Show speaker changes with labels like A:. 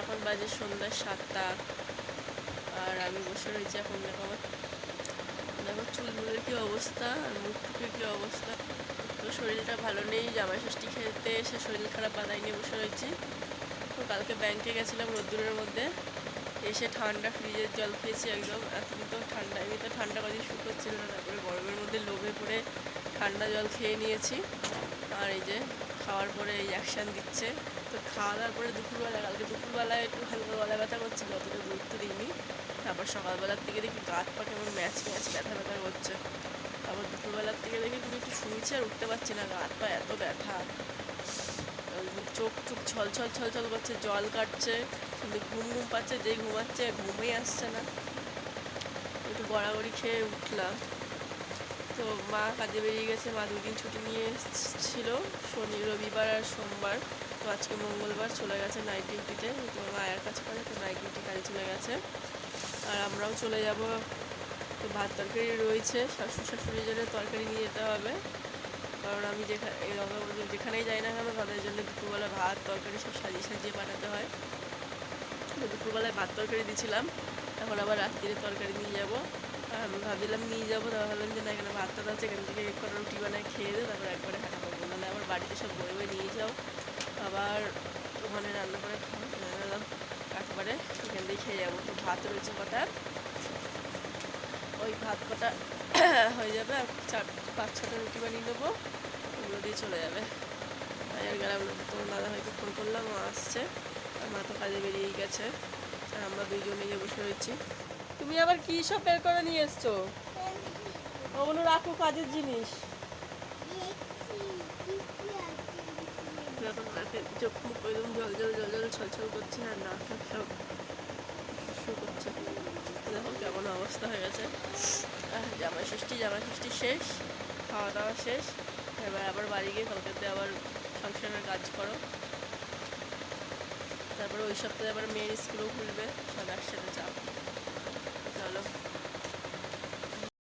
A: এখন বাজে সন্ধ্যা সাতটা। আর আমি বসে রয়েছি এখন, দেখো দেখো চুলগুলোর কী অবস্থা আর মুখটুকুর কী অবস্থা। তো শরীরটা ভালো নেই, জামাই ষষ্ঠী খেতে এসে শরীর খারাপ বাদাই নিয়ে বসে রয়েছি। তো কালকে ব্যাংকে গেছিলাম রোদ্দুরের মধ্যে। এসে ঠান্ডা ফ্রিজের জল খেয়েছি একদম। এতদিন তো ঠান্ডা এমনি তো ঠান্ডা কদিন শুট হচ্ছিল না, তারপরে গরমের মধ্যে লোভে পড়ে ঠান্ডা জল খেয়ে নিয়েছি। আর এই যে খাওয়ার পরে এই অ্যাকশান দিচ্ছে। তো খাওয়া দাওয়ার পরে দুপুরবেলা কালকে দুপুরবেলায় একটু হালকা গলা ব্যথা করছিল, অতটা গুরুত্ব দিইনি। তারপর সকালবেলার থেকে দেখি গাছ পা কেমন ম্যাচ ম্যাচ ব্যথা ব্যথা করছে। তারপর দুপুরবেলার থেকে দেখি তুমি একটু শুনছি আর উঠতে পারছি না গাছ পা এত ব্যথা। চোখ চোখ ছল ছল ছল ছল করছে, জল কাটছে, কিন্তু ঘুম ঘুম পাচ্ছে, যেই ঘুমাচ্ছে ঘুমই আসছে না। একটু গড়াগড়ি খেয়ে উঠলাম। তো মা কাজে বেরিয়ে গেছে, মা দুদিন ছুটি নিয়ে ছিল শনি, রবিবার আর সোমবার। তো আজকে মঙ্গলবার চলে গেছে নাইট ডিউটিতে তো মায়ের কাছে করে তো নাইট ডিউটি কাজে চলে গেছে। আর আমরাও চলে যাব। তো ভাত তরকারি রয়েছে শাশুড়ি শাশুড়ির জন্য তরকারি নিয়ে যেতে হবে। কারণ আমি যেখানে যেখানেই যাই না কেন তাদের জন্য দুপুরবেলা ভাত, তরকারি সব সাজিয়ে সাজিয়ে পাঠাতে হয়। তো দুপুরবেলায় ভাত তরকারি দিয়েছিলাম এখন আবার রাত্রিরে তরকারি নিয়ে যাব। ভাবছিলাম নিয়ে যাব, তারপর ভাবলাম যে না, এখানে ভাত টাত আছে, এখান থেকে কটা রুটি বানায় খেয়ে দেবো তারপর একবারে হাঁটা করব নাহলে আবার বাড়িতে সব বয়ে বয়ে নিয়ে যাও। আবার ওখানে রান্না করে খাওয়া একবারে এখান দিয়ে খেয়ে যাব। তো ভাত রয়েছে কটা? ওই ভাত কটা হয়ে যাবে, আর চার, পাঁচ, ছটা রুটি বানিয়ে নেব, ওগুলো দিয়ে চলে যাবে। তাই আর গেলাম না। তোমার দাদা ভাইকে ফোন করলাম, ও আসছে, আর মা তো কাজে বেরিয়েই গেছে। আর আমরা দুইজনে গিয়ে বসে রয়েছি। তুমি আবার কী সব বের করে নিয়ে এসছো? ওগুলো রাখো কাজের জিনিস। চোখ মুখ একদম জল জল জল জল, ছল করছে, আর ফাক সব শু করছে। অবস্থা হয়ে গেছে। জামাই ষষ্ঠী জামাই ষষ্ঠী শেষ, খাওয়া দাওয়া শেষ। এবার আবার বাড়ি গিয়ে কলকাতাতে আবার সংসারের কাজ করো। তারপরে ওই সপ্তাহে আবার মেয়ের স্কুলও খুলবে।